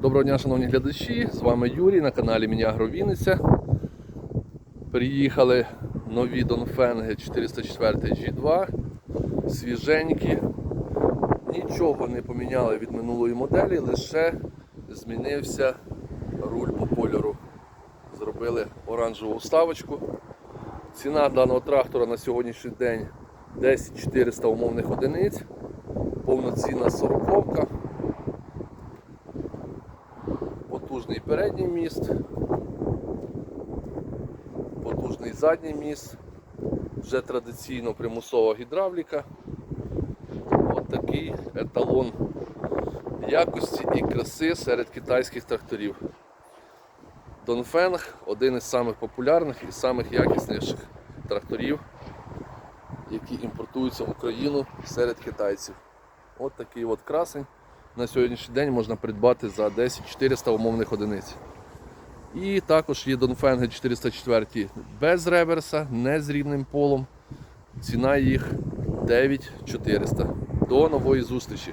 Доброго дня, шановні глядачі! З вами Юрій на каналі Мінягро Вінниця. Приїхали нові Донфенги 404 G2, свіженькі. Нічого не поміняли від минулої моделі, лише змінився руль по кольору. Зробили оранжеву вставочку. Ціна даного трактора на сьогоднішній день 10 400 умовних одиниць, повноцінна сороковка. Потужний передній міст, потужний задній міст, вже традиційно примусова гідравліка. От такий еталон якості і краси серед китайських тракторів. Донфенг один із самих популярних і самих якісніших тракторів, які імпортуються в Україну серед китайців. От такий от красень на сьогоднішній день можна придбати за 10 400 умовних одиниць. І також є Донфенги 404 без реверса, не з рівним полом. Ціна їх 9400. До нової зустрічі!